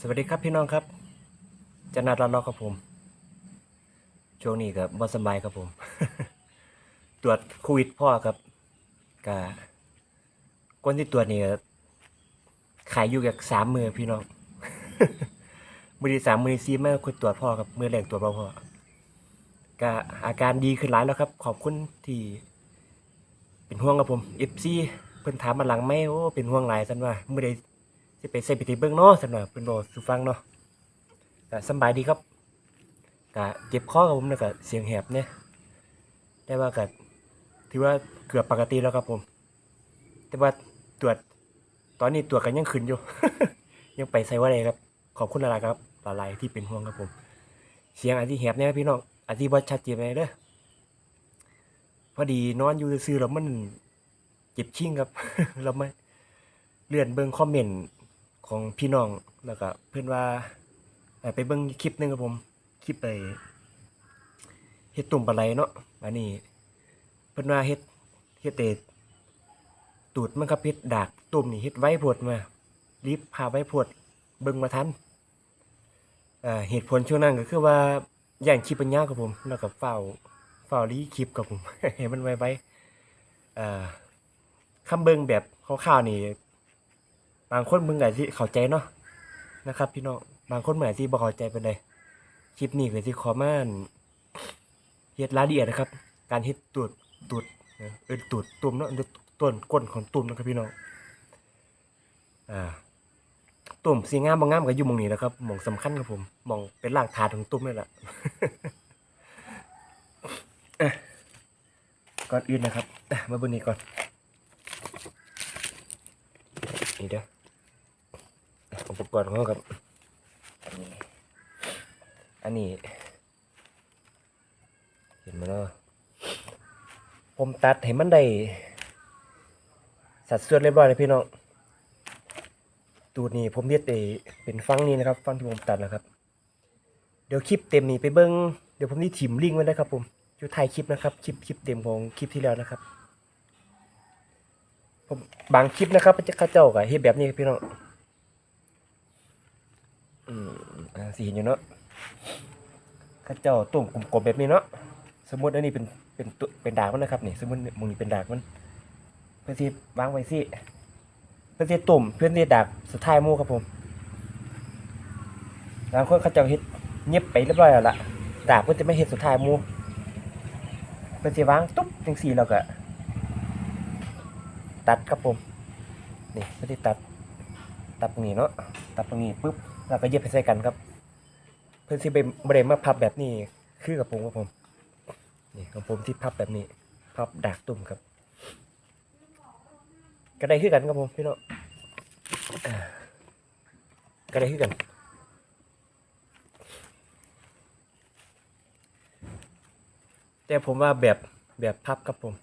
สวัสดีครับพี่น้องครับ จะนัดรัดเลาะครับผม ช่วงนี้ก็บ่สบายครับผม ตรวจโควิดพ่อครับกะคนที่ตรวจนี่ก็ขายอยู่กับสามมือพี่น้อง มือที่สามมือที่สี่มาคุยตรวจพ่อครับมือแรกตรวจบ่พ่อก็อาการดีขึ้นหลายแล้วครับ ขอบคุณที่ เป็นห่วงกับผมเอฟซีเพิ่นถามมาหลังไม่โอ้เป็นห่วงหลายซันว่ามื้อใด สิไปใส่ไปที่เบิ่งเนาะซั่นว่าเพิ่นบอกสู่ฟังเนาะก็สบายดีครับก็เจ็บคอครับผมแล้วก็เสียงแหบเนี่ยแต่ว่าก็ถือว่าเกือบปกติแล้วครับผม แต่ว่าตรวจตอนนี้ตรวจกันยังขึ้นอยู่ ยังไปใส่ว่าได้ครับ ขอบคุณหลายครับหลายที่เป็นห่วงครับผม เสียงอาจจะแหบเนี่ยพี่น้องอาจจะบ่ชัดเจนไปเด้อพอดีนอนอยู่ซื่อแล้วมันเจ็บชิ่งครับแล้วไม่เลื่อนเบิ่งคอมเมนต์ ของพี่น้องแล้วก็เพื่อนว่าไปเบิ่งคลิปหนึงครับผมคลิปไปเฮ็ดตุ่มปลาไหลเนาะอันนี้เพิ่นว่าเฮ็ดเฮ็ดแต่ตูดมันครับเฮ็ดดากตุ่มนี่เฮ็ดไว้โพดมารีบพาไว้โพดเบิ่งมาทันเอ่อเหตุผลช่วงนั้นก็คือว่าอย่างคลิปปัญญาครับผมแล้วก็เฝ้าฟอรี่คลิปกับผมเห็นมันไว้ไว้อ่อคำเบิงแบบคร่าวๆนี่ บางคนมึงอาจจะเข้าใจเนาะนะครับ พี่น้องบางคนเหมือนที่บ่เข้าใจไปเลยคลิปนี้ก็สิขอมานเฮ็ดรายละเอียดนะครับ การเฮ็ดตูดตูดเออเออตูดตุ่มเนาะต้นก้นของตุ่มนะครับพี่น้องอ่าตุ่มสีงามบ่งงามก็อยู่มองนี้นะครับมองสำคัญครับผมมองเป็นรากฐานของตุ่มนี่แหละก่อนอื่นนะครับมาบนนี้ก่อนนี่เด้อ อุปกรณ์ของเราครับอันนี้ เห็นไหมเนาะผมตัดให้มันได้สัดส่วนเรียบร้อยเลยพี่น้อง ตูดนี่ผมเรียกเอเป็นฟังนี้นะครับ ฟังที่ผมตัดนะครับ เดี๋ยวคลิปเต็มนี้ไปเบิ้งเดี๋ยวผมนี่ถิ่มลิงก์ไว้นะครับ ผมอยู่ท้ายคลิปนะครับ คลิปคลิปเต็มของคลิปที่แล้วนะครับ ผมบางคลิปนะครับจะเข้าเจ้ากับเฮ็ดแบบนี้ครับพี่น้อง อืมสีเห็นอยู่เนาะข้าเจ้าตุ่มกลมๆแบบนี้เนาะสมมติอันนี้เป็นเป็นตุเป็นดากมันนะครับนี่สมมติมึงนี่เป็นดากมัน เพื่อนที่วางไว้สิเพื่อนที่ตุ่มเพื่อนที่ดากสุดท้ายมู่ครับผมบางคนเขาเจ้าเฮ็ดเงียบไปเรียบร้อยแล้วล่ะดาบกเพื่อนจะไม่เฮ็ดสุดท้ายมู่เพื่อสิวางตุ๊บจังสี่แล้วก็ตัดครับผมนี่เพื่อนที่ตัดตัดตรงนี้เนาะตัดตรงนี้ปุ๊บ แล้วก็เย็บไปใส่กันครับ เพื่อที่ไปบริเวณมาพับแบบนี้ คือกับผมครับผมนี่ของผมที่พับแบบนี้ พับดากตุ่มครับก็ได้คือกันครับผมพี่น้องอ่าก็ได้คือกันแต่ผมว่าแบบแบบพับครับผม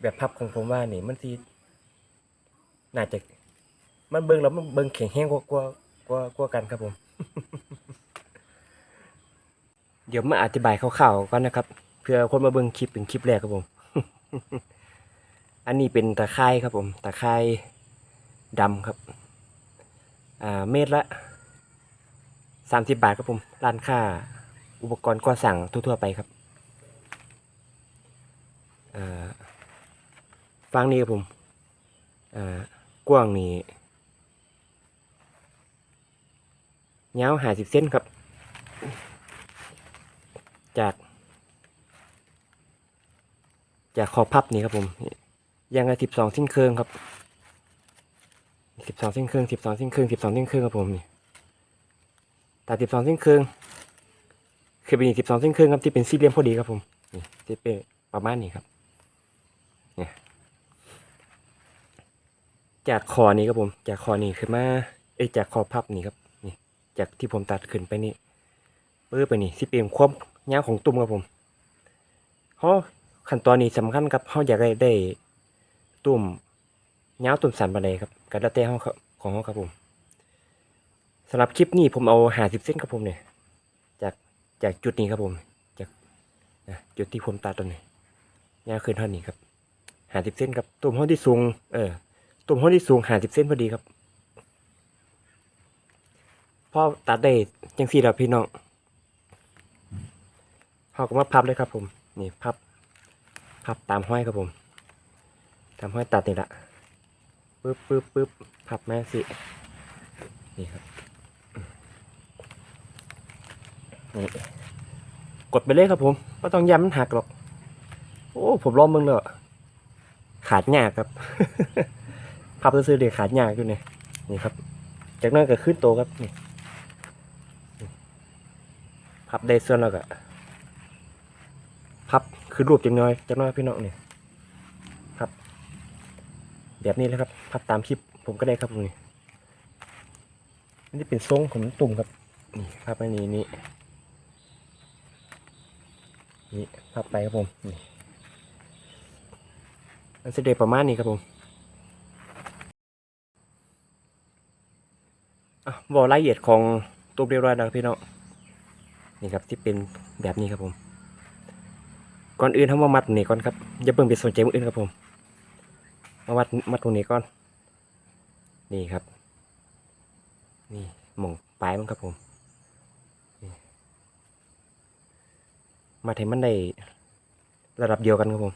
แบบพับของผมว่านี่มันทีน่าจะ มันเบิ่งแล้วมันเบิ่งแข็งแห้งกว่ากว่ากว่ากว่ากันครับผม เดี๋ยวมาอธิบายคร่าวๆก่อนนะครับ เพื่อคนมาเบิ่งคลิปเป็นคลิปแรกครับผม อันนี้เป็นตะไคร่ครับผม ตะไคร่ดำครับ อ่า เม็ดละสามสิบบาทครับผม ร้านค้า อุปกรณ์ก่อสร้างทั่วๆไปครับอ่าฟังนี้ครับผม อ่ากว้างนี่ ยาวห้าสิบเซนครับ จาก จากขอบพับนี่ครับผมยางละสิบสองสิ้นเครื่องครับสิบสองสิ้นเครื่องสิบสองสิ้นเครื่องสิบสองสิ้นเครื่องครับผมนี่ตัดสิบสองสิ้นเครื่องคือเป็นสิบสองเส้นครึ่งครับที่เป็นสี่เหลี่ยมพอดีครับผมนี่ที่เป็นประมาณนี้ครับเนี่ยจากคอนี้ครับผม จากคอนี้ขึ้นมาเอ้จากคอพับนี่ครับ จากที่ผมตัดขึ้นไปนี่เปื้อไปนี่ที่เป็นความยาวของตุ่มครับผมเพราะขั้นตอนนี้สำคัญครับเขาอยากได้ได้ตุ่มยาวตุ่มสันบันไดครับกระเตะเขาครับของเขาครับผมสำหรับคลิปนี้ผมเอาหาสิบเส้นครับผมเนี่ยจากจากจุดนี้ครับผมจากจุดที่ผมตัดตรงนี้ยาวขึ้นเท่านี้ครับหาสิบเส้นครับตุ่มห้องที่สูงเออตุ่มห้องที่สูงหาสิบเส้นพอดีครับ พอตัดได้จังสี่แล้วพี่น้องเขาก็มาพับเลยครับผม นี่พับ พับตามห้อยครับผม ตามห้อยตัดนี่ละปึ๊บปึ๊บปึ๊บพับแม่สิ นี่ครับ นี่กดไปเลยครับผมไม่ต้องย้ำมันหักหรอก โอ้ ผมลองมึงเลยขาดหยากครับพับซื้อเดี๋ยวขาดหยากอยู่เนี่ยนี่ครับ จากนั้นก็ขึ้นโตครับนี่ พับได้ส่วนแล้วก็พับคือรูปจังน้อยจังน้อยพี่น้องนี่ครับแบบนี้เลยครับ พับตามคลิปผมก็ได้ครับนี่นี่เป็นทรงของตุ่มครับนี่พับอันนี้นี่นี่พับไปครับผมนี่มันจะได้ประมาณนี้ครับผมอะบอกรายละเอียดของตัวเรียบร้อยแล้วพี่น้อง นี่ครับที่เป็นแบบนี้ครับผม ก่อนอื่นทำมามัดนี้ก่อนครับอย่าเพิ่งไปสนใจมืออื่นครับผม มามัดมัดตรงนี้ก่อน นี่ครับ นี่หม่องปลายมันครับผมมาถึงมันได้ระดับเดียวกันครับผม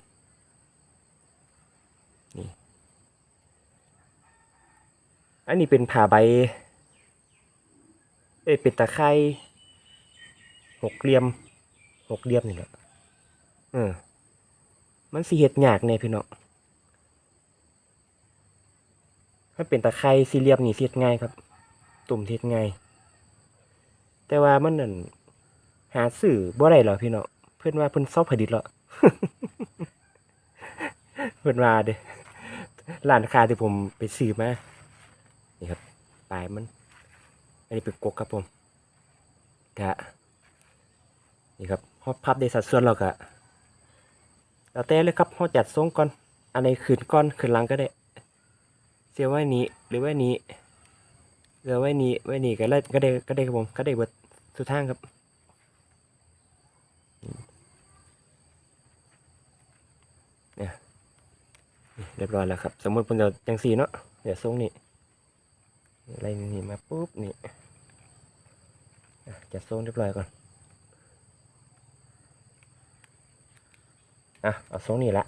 นี่อันนี้เป็นผ่าใบ เอ้ยเป็นตะไคร้ หกเหลี่ยมหกเหลี่ยมนี่แหละเออมันสีเห็ดยากเนี่ยพี่น้องถ้าเป็นตะไคร้สี่เหลี่ยมนี่เสิเฮ็ดง่ายครับ ตุ่มเฮ็ดง่าย แต่ว่ามันนั่นหาสื่อบ่ได้หรอพี่น้องเพื่อนว่าเพิ่นเซาผลิตแล้วเพิ่อนว่าเด้ร้านค้าที่ผมไปซื้อมานี่ครับปลายมัน อันนี้เป็นกกครับผมกะ นี่ครับพอพับได้สัดส่วนเรากะแล้วแต่เลยครับพอจัดทรงก่อนอันไหนขึ้นก่อนขึ้นหลังก็ได้ เสียไว้นี้หรือไว้นี้เหลือไว้นี้ไว้นี้ก็ได้ก็ได้ก็ได้ครับผมก็ได้เบิดสุดทางครับเนี่ยเรียบร้อยแล้วครับ สมมติผมจะจังสีเนาะเดี๋ยวทรงนี้อะไรนี่มาปุ๊บนี่อะจัดทรงเรียบร้อยก่อน อะเอาทรงนี้ละ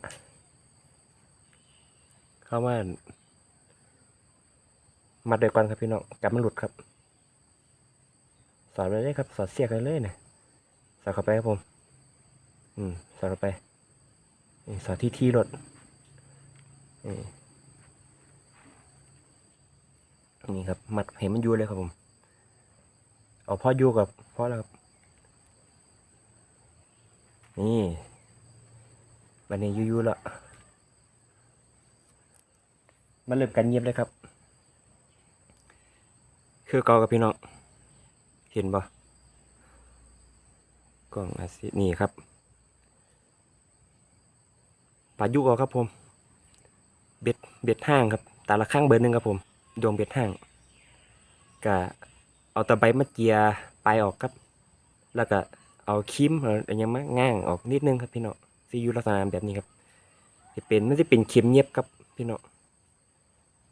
เข้ามามัดด้วยก่อนครับพี่น้องกับมันหลุดครับ สอดไปเลยครับ สอดเสียกไปเลยเนี่ยสอดเข้าไปครับผม อืมสอดเข้าไปนี่สอดที่ที่รถนี่นี่ครับ มัดเห็นมันยู่เลยครับผม เอาพ่ออยู่กับพ่อแล้วครับ นี่ บันนี้ยู่ๆแล้วมาเริ่มกันเงียบเลยครับ คือเกากับพี่น้อง เห็นบ่กล่องอาซินี่ครับปายุกอาครับผม เบ็ดเบ็ดห้างครับ แตาละข้างเบอร์หนึ่งครับผม ดวงเบ็ดห้างกะเอาตะไบมาเจียปลายออกครับ แล้วก็เอาคิมอะไรอยังมาง่างออกนิดนึงครับพี่น้อง ซียูลักษณะแบบนี้ครับจะเป็นไมันจะเป็นเข็มเงียบครับพี่น้อง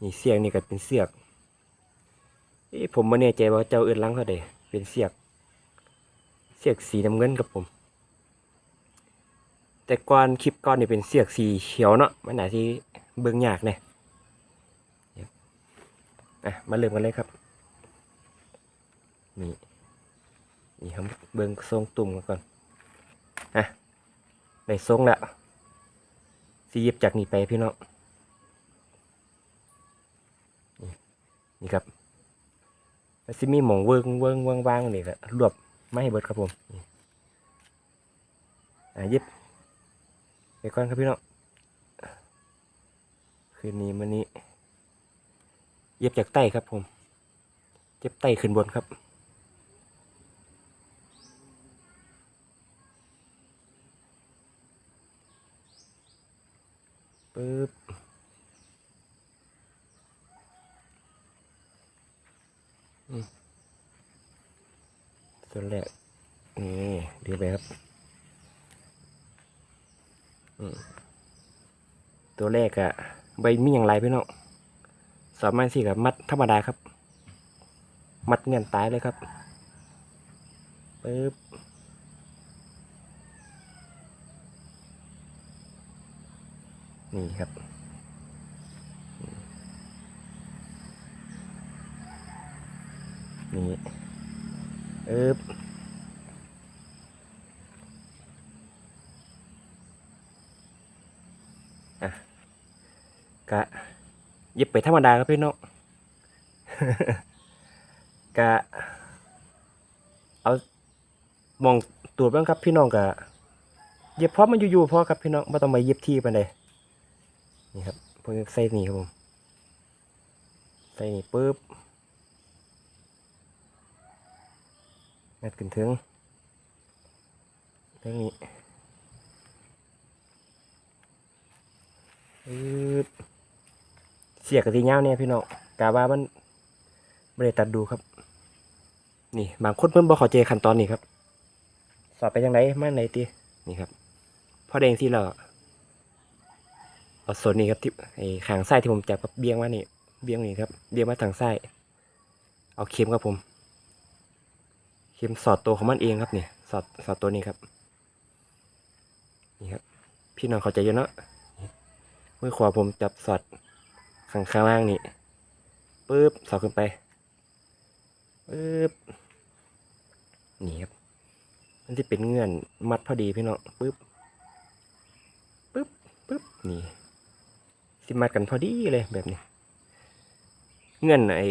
นี่เสียงนี่ก็เป็นเสียกเอ้ผมไม่แน่ใจว่าเจ้าเอื่นล้างเขาได้เป็นเสียก เสียกสีน้ำเงินครับผม แต่ก่อนคลิปก่อนนี่เป็นเสียกสีเขียวเนาะมันไหนาที่เบิ่งยากเนี่ยอะมาเริ่มกันเลยครับนี่นี่ครับเบิ่งทรงตุ่มกันก่อนอะ ได้ทรงแล้วสีเย็บจากนี่ไปพี่น้องนี่ครับแล้วสิมีหมองเวิงเวิงว่างว่างๆนี่ก็รวบไม่ให้เบิดครับผมนี่อะเย็บไปก่อนครับพี่น้องคืนนี้มันนี้ เย็บจากใต้ครับผม เย็บใต้ขึ้นบนครับ ปึ๊บส่วนแรกนี่ดีไปครับตัวแรกอะใบมีอย่างไรพี่น้องสามารถสิกับมัดธรรมดาครับ มัดเงียนตายเลยครับปึ๊บ นี่ครับ นี่เอ๊บอะกะหยิบไปธรรมดาครับพี่น้องกะเอามองตูดบ้างครับพี่น้องกะหยิบพร้อมมันอยู่ๆพอครับพี่น้องไม่ต้องมาหยิบที่ไปเลย นี่ครับพวกนี้ใส่นี่ครับผมใส่นี่ปุ๊บงัดขึ้นถึงเรื่องนี้อึ๊บเสียกกะทิเงาเนี่ยพี่น้องกาว่ามันไม่ได้ตัดดูครับ นี่บางคนเพิ่นบ่เข้าใจขั้นตอนนี้ครับ สอบไปยังไงมาไหนตีนี่ครับพอแดงที่เรา เอาส่วนนี้ครับที่ไอ้ขางไส้ที่ผมจับกับเบี้ยงมานี่เบี้ยงนี่ครับเบี้ยงมาทางไส้เอาเข็มครับผม เข็มสอดตัวของมันเองครับเนี่ยสอดสอดตัวนี้ครับนี่ครับพี่น้องเข้าใจอยู่เนาะมือขวาผมจับสอดข้างข้างล่างนี่ปึ๊บสอดขึ้นไปปึ๊บนี่ครับมันจะเป็นเงื่อนมัดพอดีพี่น้องปึ๊บปึ๊บปึ๊บนี่ สิมัดกันพอดีเลยแบบนี้ เงื่อนไอ้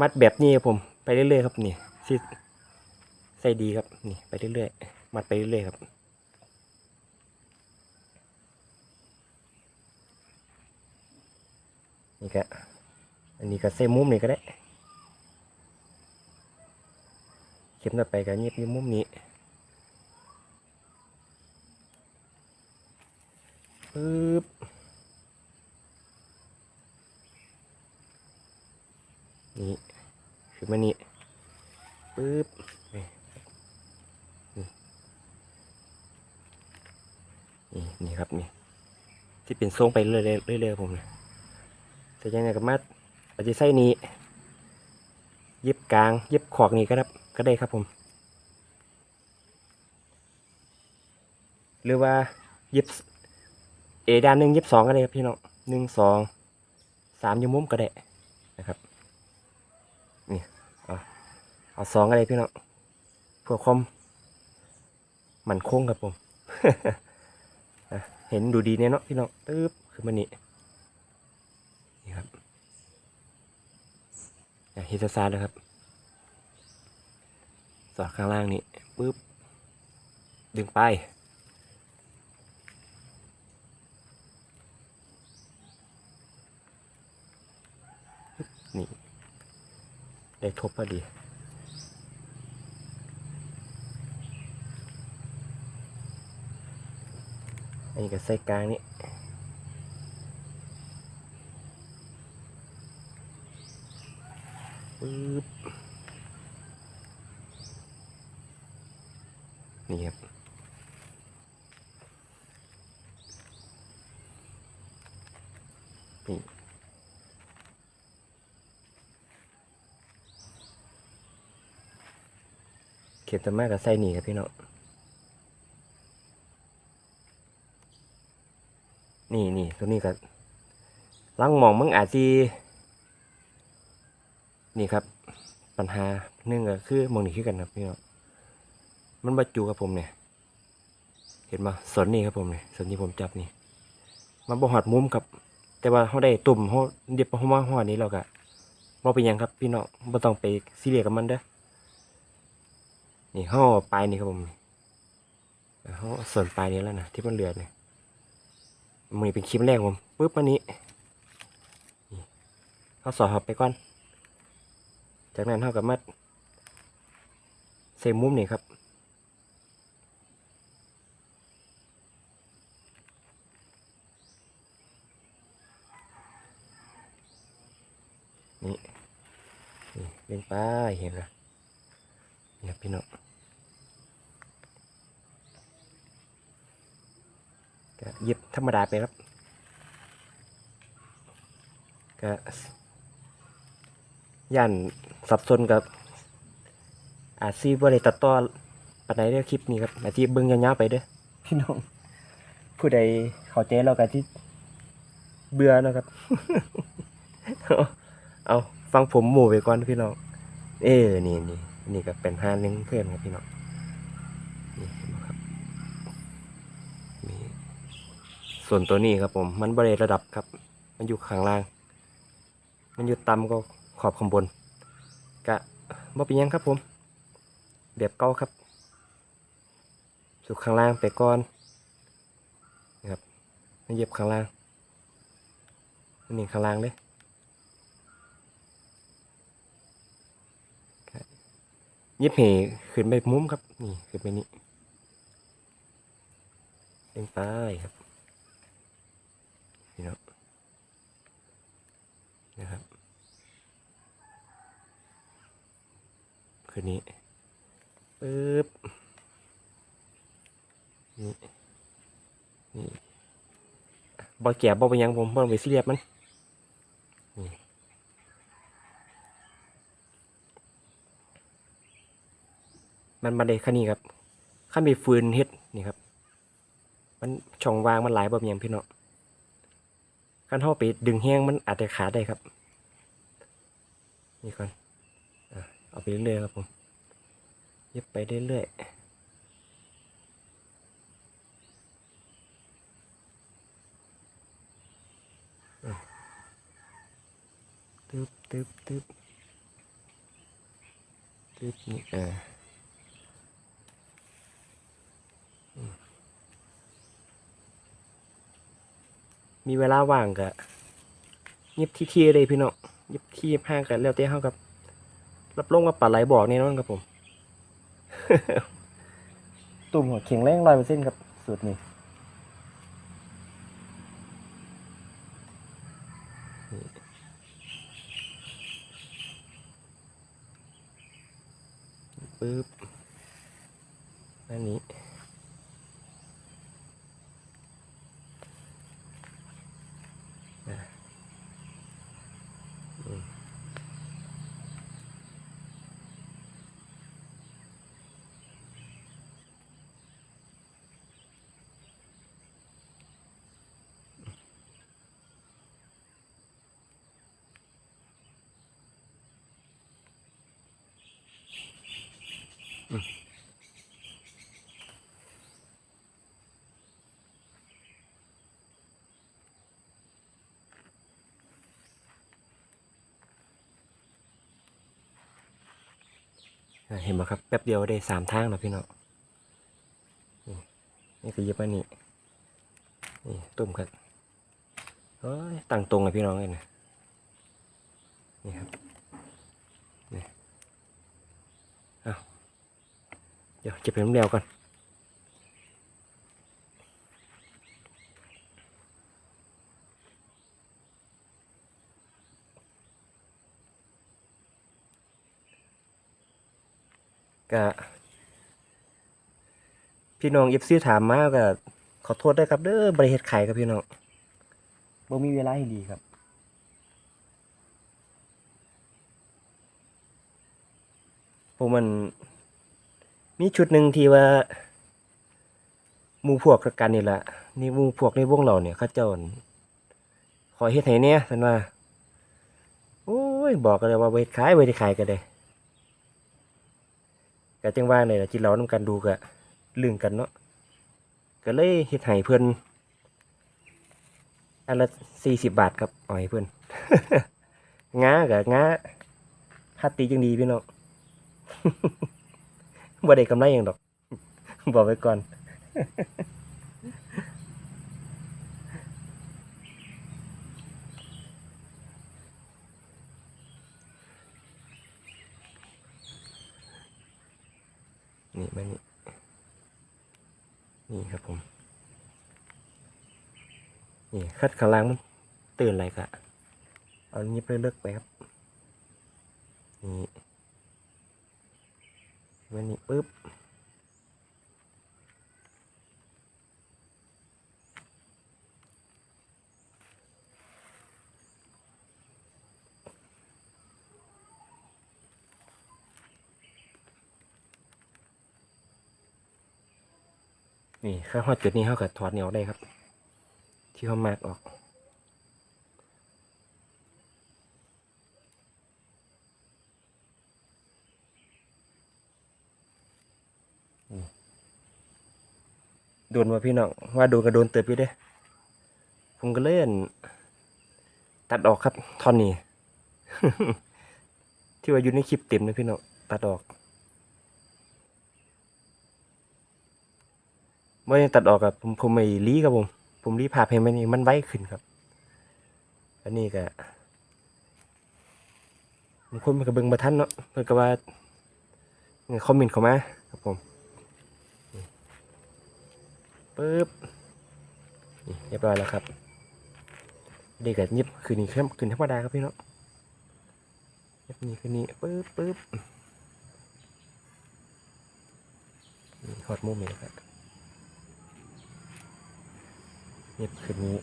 มัดแบบนี้ครับผม ไปเรื่อยๆครับนี่ที่ใส่ดีครับนี่ไปเรื่อยๆมัดไปเรื่อยๆครับนี่ก็อันนี้ก็ใส่มุมนี่ก็ได้ เข็มต่อไปก็เงียบอยู่มุมนี้ปึ๊บนี่คือมานี่ ปึ๊บนี่นี่นี่นี่ครับนี่ ที่เป็ นทรงไปเรื่อยๆเรื่อยๆผมแต่ยังไงก็มาอาจจะใส่นี้เย็บกลางเย็บขอกนี่ก็ได้ก็ได้ครับผม หรือว่าเย็บเอด้านหนึ่งเย็บสองก็ได้ครับพี่น้องหนึ่งสองสามยมุมก็ได้นะครับนี่เอาเอาสองก็ได้พี่น้องเพื่อความมันคงครับผม เห็นดูดีเนี่ยเนาะพี่น้องตึ๊บคือมันนี่นี่ครับอะฮิตซาเลยครับ สอดข้างล่างนี่ปึ๊บดึงไปนี่ ได้ทบพอดี นนี้ก็ใส่กลางนี่ปึ๊บนี่ครับนี่เข็มต่อมากับใส่นี่ครับพี่น้อง นี่นี่ ตัวนี้ก็ลังมองมึงอาจจีนี่ครับ ปัญหาหนึ่งก็คือมองนี่คือกันครับพี่น้องมันบรรจุครับผมเนี่ย เห็นปะสนนี่ครับผมเนี่ยสนที่ผมจับนี่ มันบ่หอดมุมครับ แต่ว่าเขาได้ตุ่มเขาเดียบเขามาหอดนี้เราก็บ่เป็นยังครับ พี่น้องบ่ต้องไปซีเรียสกับมันเด้อนี่ห่อปลายนี่ครับผมห่อส่วนปลายนี้แล้วนะที่มันเหลือเนี่ย มันนี้เป็นคลิปแรกผมปุ๊บอันนี้เขาสอดหับไปก่อน จากนั้นเท่ากับมัดเซมุมนี่ครับนี่นี่เป็นป้ายเห็นไหมนี่ครับพี่น้อง ก็หยิบธรรมดาไปครับก็ย่านสับสนกับอาจซีบ่ได้ตัดต่อปานใดเด้อคลิปนี้ครับอาจสิเบิ่งยาวๆไปเด้อพี่น้อง ผู้ใดเข้าใจเราก็ที่เบื่อเนาะครับเอาเอาฟังผมหมู่ไปก่อนพี่น้อง เอ้นี่นี่นี่ก็เป็นห้าหนึงเพื่อนครับพี่น้องนี่เห็นไหมครับนี่ ส่วนตัวนี้ครับผมมันบริเวณระดับครับ มันอยู่ข้างล่าง มันอยู่ต่ำก็ขอบข้างบนกะบ่เป็นยังครับผม แบบเก่าครับ สุดข้างล่างไปก่อนนะครับมันเหยียบข้างล่างมันนี่ข้างล่างเลยยิบเหขึ้นไปมุมครับ นี่ขึ้นไปนี่เล่นไปครับนี่เนาะนะครับ ขึ้นนี้ปึ๊บนี่นี่บอแก่บอไปนหยังผมบอไปซีเรียสมันนี่มันมาได้แค่นี้ครับข้ามีฟืนเฮ็ดนี่ครับ มันช่องวางมันหลายแบบอย่างพี่เนาะขั้นเท่าไปดึงแห้งมันอาจจะขาดได้ครับ นี่ก่อน เอาไปเรื่อยๆครับผมเย็บไปเรื่อยๆตึ๊บตึ๊บตึ๊บตึ๊บนี่อ่ามีเวลาว่างกะยิบที่ที่เลยพี่น้องยิบที่ห้างกันแล้วเต้เฮากับ รับรองว่าปลาไหลบอกแน่นอนครับผม ตุ่มหัวเข็งแรงร้อยเปอร์เซ็นต์ครับสูตรนี้ปึ๊บอันนี้ เห็นไหมครับ แป๊บเดียวได้สามทางแล้วพี่น้องนี่นี่คือเย็บอันนี้นี่ตุ่มครับเอ้ยตั้งตรงเลยพี่น้องเลยนะนี่ครับนี่เอา เดี๋ยวจะเป็นน้ำเดียวก่อนก็พี่น้องเอฟซีถามมาก็ขอโทษด้วยครับ เด้อบริเหตุขายครับพี่น้องบ่มีเวลาให้ดีครับผมมัน มีชุดหนึ่งที่ว่ามูพวกกันนี่แหละนี่มูพวกในวงเราเนี่ยเขาเจ้าอั่นขอเฮ็ดให้เนี่ยเพิ่นว่า โอ้ยบอกกันเลยว่าไว้ขายไว้ที่ขายกันเลยก็จังว่าเลยล่ะจิเรานำกันดูก็ลึงกันเนาะก็เลยเฮ็ดให้เพิ่อนอันละ40บบาทครับอาให้เพิ่อนง้ากับง้าฮัตตีจังดีพี่น้อง บ่ได้กำไรหยังดอก บอกไว้ก่อน นี่มานี่ นี่ครับผม นี่คัดข้างล่างมันตื่นอะไรกะเอานิบเลิกๆไปครับ นี่ วันนี้ปุ๊บนี่ข้าวหอดจุดนี้เขาก็ถอดเหนียวได้ครับ ที่เขามากออก โดนว่าพี่น้องว่าโดนก็โดนเติบอยู่เด้ผมก็เล่น ตัดออกครับท่อนนี้ที่ว่าอยู่ในคลิปเต็มนะพี่น้องตัดออกเมื่อยังตัดออกกับผมผมไม่รีครับผม ผมรีภาพให้มันนี่มันไวขึ้นครับ อันนี้ก็บางคนมันก็เบิ่งมาทันเนาะเพิ่นก็ว่าคอมเมนต์เข้ามาครับผม ปึ๊บนี่เรียบร้อยแล้วครับ เด็กกับยิบคืนนี้ขึ้นคืนธรรมดาครับพี่เนาะยิบนี้คืนนี้ปึ๊บปึ๊บหอดมุมอีกแล้วครับยิบคืนนี้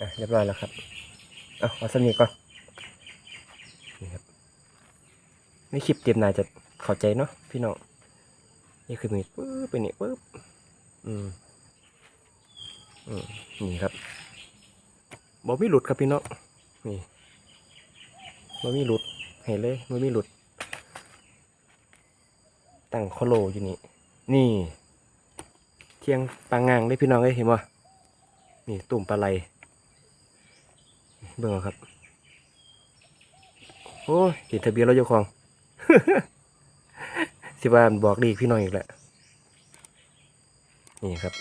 อะ เรียบร้อยแล้วครับ เอาเอาสนิทก่อนนี่ครับในคลิปเต็มนายจะเข้าใจเนาะพี่น้องนี่คือมีปึ๊บไปนี่ปึ๊บอืมอืมนี่ครับบ่มีหลุดครับพี่น้องนี่บ่มีหลุดเห็นเลยบ่มีหลุด ตั้งโคโลอยู่นี่ นี่ เทียงปางงางได้พี่น้องเอ้ยเห็นบ่นี่ตุ่มปลาไหล เบิ่งเอครับ โอ้ยเห็นทะเบียนรถเจ้าของ สิว่าบอกดีพี่น้องอีกแหละนี่ครับ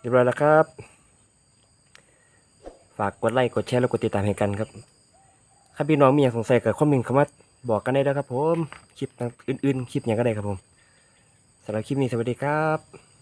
เรียบร้อยแล้วครับ ฝากกดไลค์กดแชร์แล้วกดติดตามให้กันครับถ้าพี่น้องมีอย่างสงสัยกับคอมเมนต์เข้ามาบอกกันได้นะครับผม คลิปอื่นๆ คลิปอย่างก็ได้ครับผมสำหรับคลิปนี้สวัสดีครับ